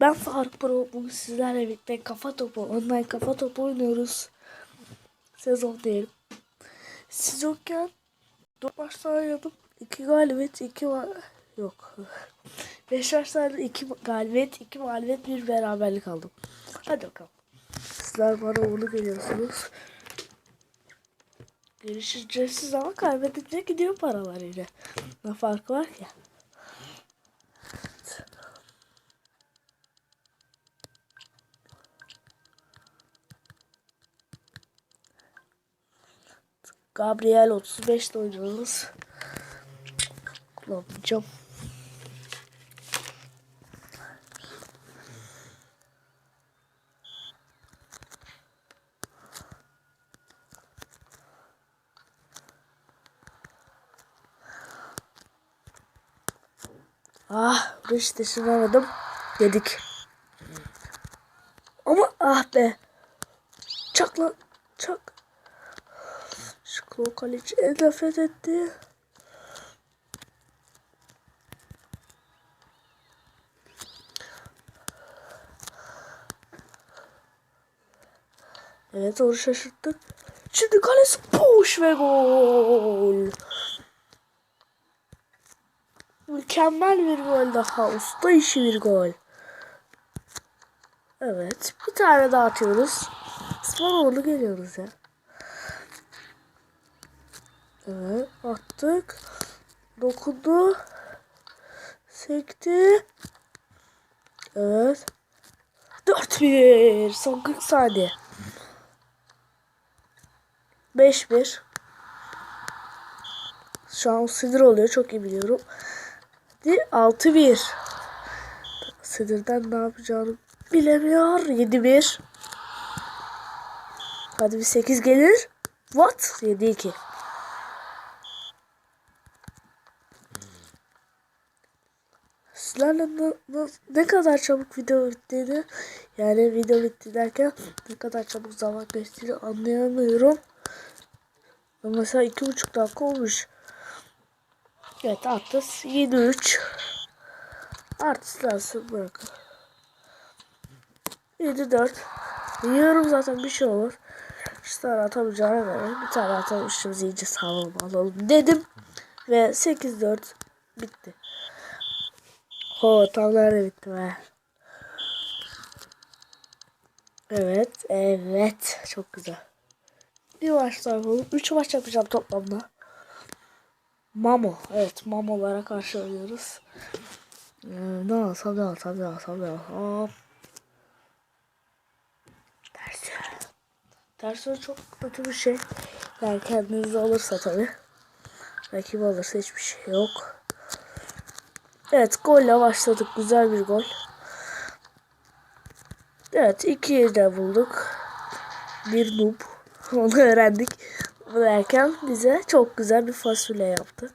Ben Faruk Pro bugün sizlerle birlikte kafa topu, online kafa topu oynuyoruz. Sezon diyelim. Siz yokken 4 maçta oynadım. 2 galibiyet, 2 var yok. 5 maçlarda 2 galibiyet, 2 mağlubiyet, 1 beraberlik aldım. Hadi bakalım. Sizler bana uğurlu geliyorsunuz. Giriş ücretsiz ama kaybedince gidiyor paralar yine. Ne farkı var ki? Gabriel 35 de oynuyoruz. Kullanmayacağım. Ah, işte sınamadım. Yedik. Ama ah be. Çak lan. Çak. Şıklı kaleci nefret etti. Evet onu şaşırttık. Şimdi kalesi boş ve gol. Mükemmel bir gol daha. Usta işi bir gol. Evet. Bir tane daha atıyoruz. Spanoğlu geliyoruz ya. Evet. Attık. Dokundu. Sekti. Evet. 4-1. Son 40 saniye. 5-1. Şu an sinir oluyor. Çok iyi biliyorum. Hadi 6-1. Sinirden ne yapacağını bilemiyor. 7-1. Hadi bir 8 gelir. What? 7-2. Sizlerle ne, kadar çabuk video bittiğini yani video bitti derken ne kadar çabuk zaman geçtiğini anlayamıyorum. Mesela iki buçuk dakika olmuş. Evet attık 7-3 Artistlansın bırakın. 7-4 Yiyorum zaten bir şey olur. İşte tane atamayacağına göre bir tane işimizi iyice sağlam alalım dedim. Ve 8-4 bitti. Ho tam nerede bitti be. Evet, evet. Çok güzel. Bir maç daha. 3 maç yapacağım toplamda. Mamo. Evet Mamo'lara karşı oynuyoruz. Ee, ne alsam ne alsam ne alsam ne alsam. Tersi. Tersi çok kötü bir şey. Yani kendiniz alırsa tabi. Rakip alırsa hiçbir şey yok. Evet golle başladık. Güzel bir gol. Evet ikiyi de bulduk. Bir noob. Onu öğrendik. Derken bize çok güzel bir fasulye yaptı.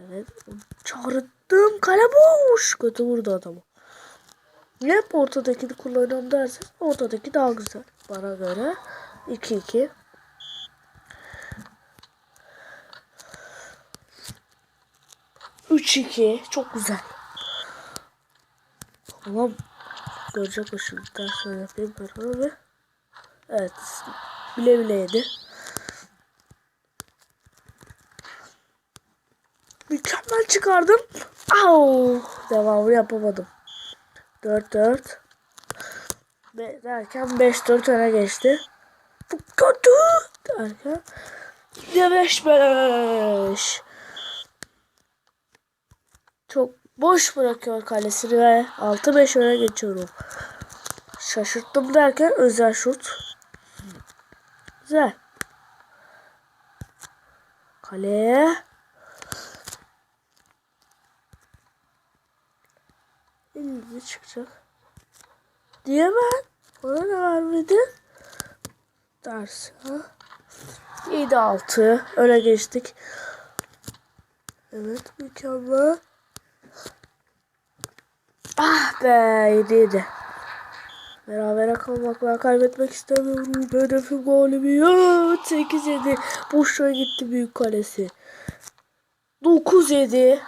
Evet. Çağırdım. Kale boş. Kötü vurdu adamı. Hep ortadakini kullanıyorum derseniz ortadaki daha güzel. Bana göre. 2-2. Üç iki. Çok güzel. Ama görecek o şimdi. Ders yapayım ben ve Evet. Bile bile yedi. Mükemmel çıkardım. Au! Devamı yapamadım. 4-4. Ve derken 5-4 öne geçti. Bu kötü derken. Ya 5-5. Çok boş bırakıyor kalesini ve 6-5 öne geçiyorum. Şaşırttım derken özel şut. Güzel. Kaleye. Elinde çıkacak. Diye ben ona ne vermedi? Ders. 7-6 öne geçtik. Evet mükemmel. Be 7-7. Berabere kalmak ben kaybetmek istemiyorum. Hedefim galibiyet. 8-7. Boşluğa gitti büyük kalesi. 9-7.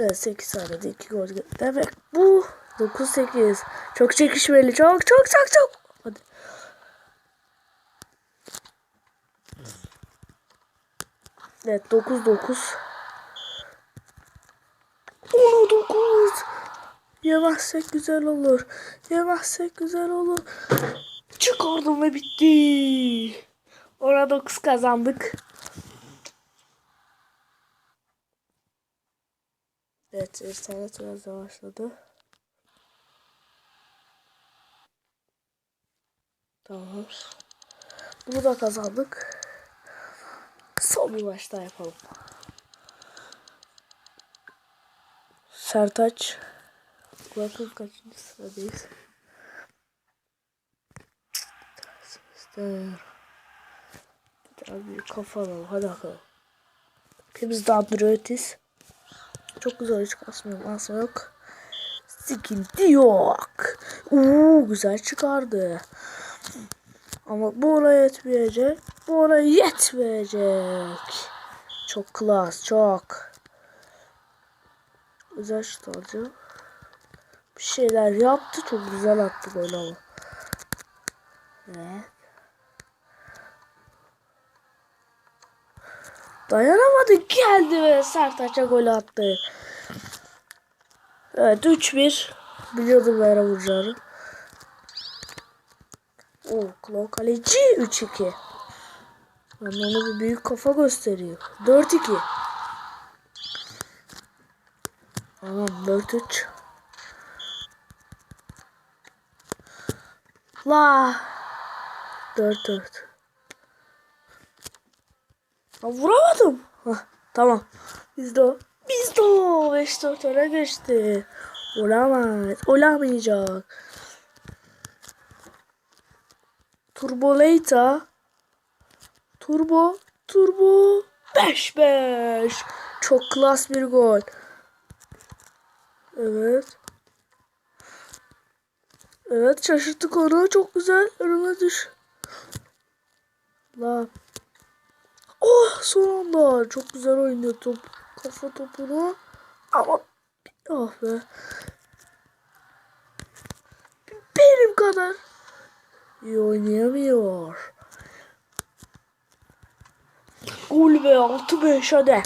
Evet 8 saniyede 2 gol. Demek bu 9-8. Çok çekişmeli. Çok çok çok çok. Hadi. Evet 9-9. 10-9. Yemezsek güzel olur. Yemezsek güzel olur. Çıkardım ve bitti. Ona 9 kazandık. Evet, internet biraz yavaşladı. Tamam. Bunu da kazandık. Son bir maç daha yapalım. Sertaç. Bakın kaçıncı sıradayız. İşte. Biraz bir kafa alalım. Hadi bakalım. Hepimiz de Android'iz. Çok güzel hiç kasmıyor. Asma yok. Sıkıntı yok. Uuu güzel çıkardı. Ama bu ona yetmeyecek. Bu ona yetmeyecek. Çok klas çok. Güzel şut alacağım. Bir şeyler yaptı. Çok güzel attı gol ama. Evet. Dayanamadı geldi ve Sertaç'a gol attı. Evet 3-1. Biliyordum Vera vuracağını. O Klo kaleci 3-2. Yani onu bir büyük kafa gösteriyor. 4-2. Tamam 4-3. La 4-4. Ya vuramadım. Hah, tamam. Bizde o. Bizde o. 5-4 öne geçti. Olamaz. Olamayacak. Turbolata. Turbo. Turbo. 5-5. Çok klas bir gol. Evet. Evet şaşırttık onu. Çok güzel. Önüme düş. La. Oh son anda. Çok güzel oynuyor top. Kafa topunu. Ama oh be. Benim kadar iyi oynayamıyor. Gol be 6-5 hadi.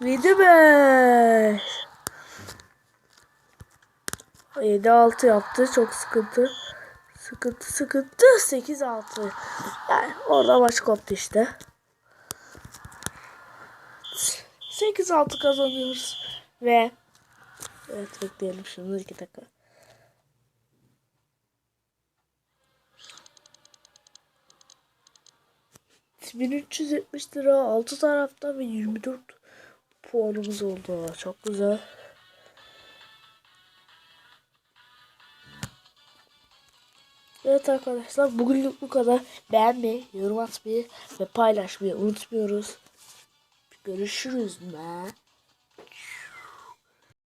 7-5. 7-6 yaptı. Çok sıkıntı. Sıkıntı sıkıntı. 8-6. Yani orada maç koptu işte. 8-6 kazanıyoruz. Ve Evet bekleyelim şimdi 2 dakika. ...1370 lira 6 tarafta ve 24 puanımız oldu. Çok güzel. Evet arkadaşlar bugünlük bu kadar. Beğenmeyi, yorum atmayı ve paylaşmayı unutmuyoruz. Görüşürüz. Bye.